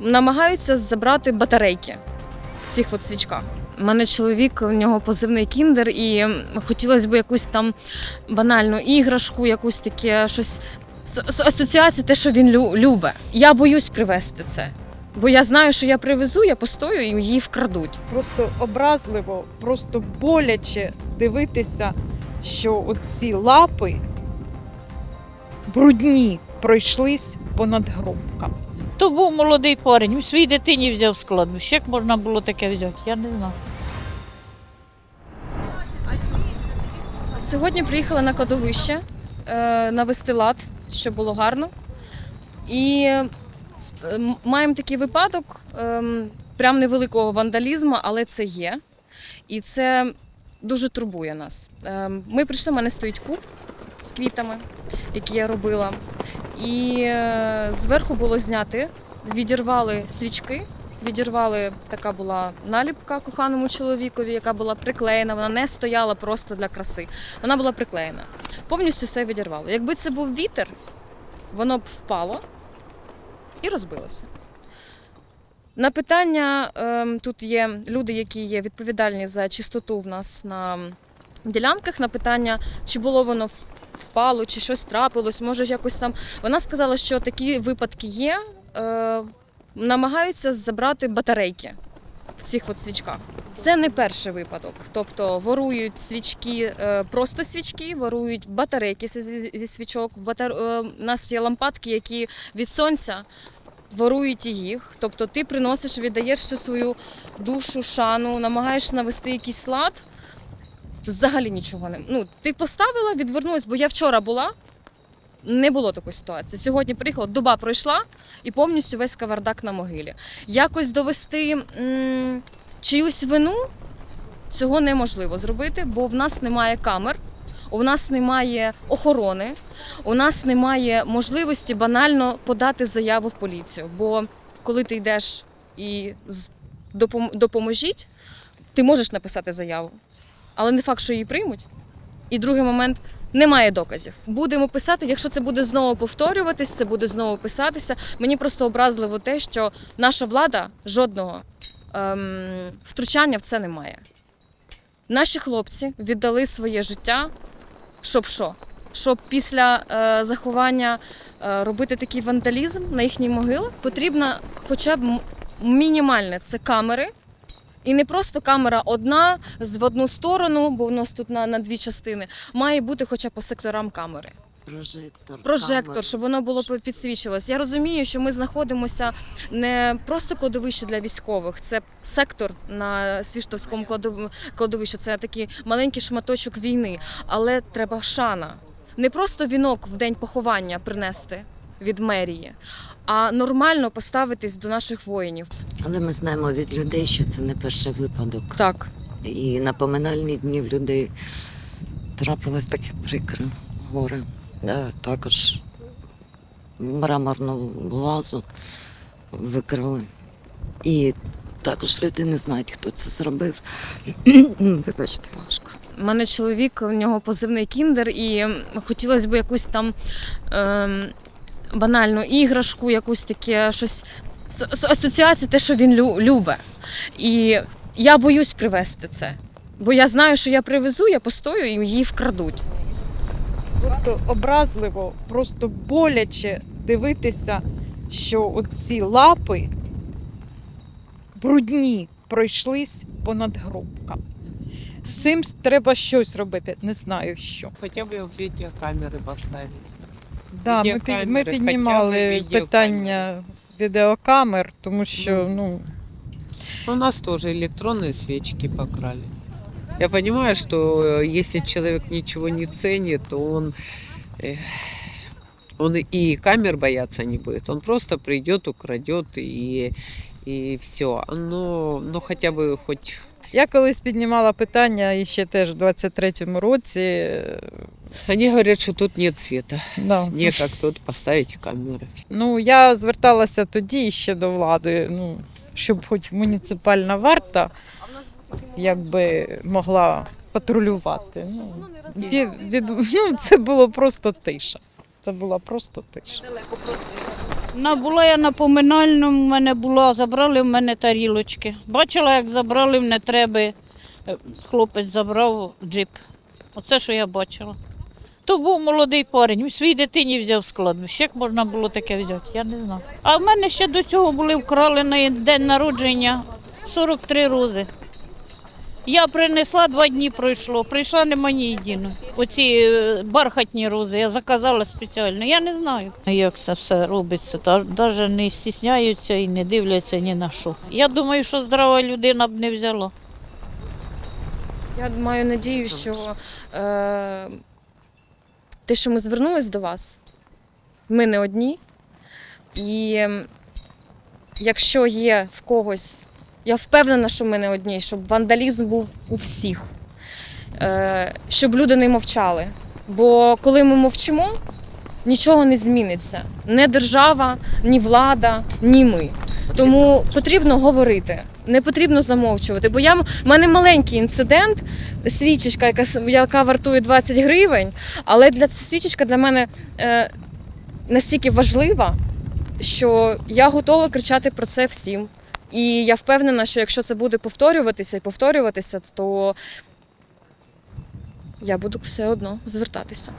намагаються забрати батарейки в цих от свічках. У мене чоловік, у нього позивний кіндер, і хотілося б якусь там банальну іграшку, якусь таке щось асоціація, те, що він лю- любить. Я боюсь привезти це. Бо я знаю, що я привезу, я постою і її вкрадуть. Просто образливо, просто боляче дивитися, що оці лапи брудні пройшлись понад гробками. То був молодий парень, у своїй дитині взяв складно. Як можна було таке взяти? Я не знаю. Сьогодні приїхала на кладовище е, навести лад, щоб було гарно. І маємо такий випадок, ем, прям невеликого вандалізму, але це є. І це дуже турбує нас. Ем, Ми прийшли, в мене стоїть куб з квітами, який я робила. І е, зверху було зняти, відірвали свічки. Відірвали така була наліпка коханому чоловікові, яка була приклеєна. Вона не стояла просто для краси. Вона була приклеєна. Повністю все відірвало. Якби це був вітер, воно б впало і розбилося. На питання ем, тут є люди, які є відповідальні за чистоту в нас на ділянках. На питання, чи було воно впало, чи щось трапилось, може якось там. Вона сказала, що такі випадки є. Е, намагаються забрати батарейки в цих от свічках. Це не перший випадок. Тобто ворують свічки, е, просто свічки, ворують батарейки зі, зі свічок. Батар... е, У нас є лампадки, які від сонця ворують їх. Тобто ти приносиш, віддаєш всю свою душу, шану, намагаєшся навести якийсь лад. Взагалі нічого не. Ну, ти поставила, відвернулась, бо я вчора була. Не було такої ситуації. Сьогодні приїхала, доба пройшла і повністю весь кавардак на могилі. Якось довести м, чиюсь вину цього неможливо зробити, бо в нас немає камер, у нас немає охорони, у нас немає можливості банально подати заяву в поліцію. Бо коли ти йдеш і допоможіть, ти можеш написати заяву, але не факт, що її приймуть. І другий момент немає доказів. Будемо писати, якщо це буде знову повторюватись, це буде знову писатися. Мені просто образливо те, що наша влада жодного ем, втручання в це не має. Наші хлопці віддали своє життя, щоб що? Щоб після е, заховання е, робити такий вандалізм на їхніх могилах, потрібно хоча б мінімальне це камери. І не просто камера одна з в одну сторону, бо в нас тут на, на дві частини. Має бути хоча по секторам камери. Прожектор. Прожектор, щоб воно було це? Я розумію, що ми знаходимося не просто кладовище для військових, це сектор на Свіштовському кладов- кладовищі. Це такий маленький шматочок війни. Але треба шана. Не просто вінок в день поховання принести від мерії, а нормально поставитись до наших воїнів. Але ми знаємо від людей, що це не перший випадок. Так. І на поминальні дні в людей трапилось таке прикре горе. Да, також мраморну вазу викрали. І також люди не знають, хто це зробив. Вибачте, важко. У мене чоловік, у нього позивний кіндер, і хотілося б якусь там ем, банальну іграшку, якусь таке щось асоціація, те, що він лю- любить. І я боюсь привезти це. Бо я знаю, що я привезу, я постою і її вкрадуть. Просто образливо, просто боляче дивитися, що оці лапи брудні пройшлись понад гробками. З цим треба щось робити, не знаю що. Хотя бы видеокамеры поставить. Да, ми, під- ми Відеокамери, піднімали хоча б відеокамери. питання відеокамер, тому що ну, У нас тоже электронные свечки покрали. Я понимаю, что э, если человек ничего не ценит, то он, э, он и камер бояться не будет. Он просто придет, украдет и, и все. Но, но хотя бы хоть я колись піднімала питання і ще теж в 23-му році. е, Они говорят, что тут нет света. Да. Не как тут поставить камеры. Ну, я зверталася тоді ще до влади, ну, щоб хоч муніципальна варта якби могла патрулювати. Ну, від, від, ну, це було просто тиша. Це була просто тиша. На була я на поминальному, в мене була, забрали в мене тарілочки. Бачила, як забрали в нетреби. Е, Хлопець забрав джип. Оце, що я бачила. То був молодий парень, своїй дитині взяв з кладбища. Як можна було таке взяти? Я не знаю. А в мене ще до цього були вкрали на день народження 43 рози. Я принесла, два дні пройшло. Прийшла нема ні єдиної. Оці е, бархатні рози я заказала спеціально. Я не знаю, як це все робиться. Та навіть не стісняються і не дивляться ні на що. Я думаю, що здрава людина б не взяла. Я маю надію, що е, те, що ми звернулись до вас, ми не одні. І якщо є в когось, я впевнена, що ми не одні, щоб вандалізм був у всіх, е, щоб люди не мовчали. Бо коли ми мовчимо, нічого не зміниться. Не держава, ні влада, ні ми. Тому потрібно говорити, не потрібно замовчувати. Бо я в мене маленький інцидент, свічечка, яка, яка вартує 20 гривень, але для свічечка для мене е, настільки важлива, що я готова кричати про це всім. І я впевнена, що якщо це буде повторюватися і повторюватися, то я буду все одно звертатися.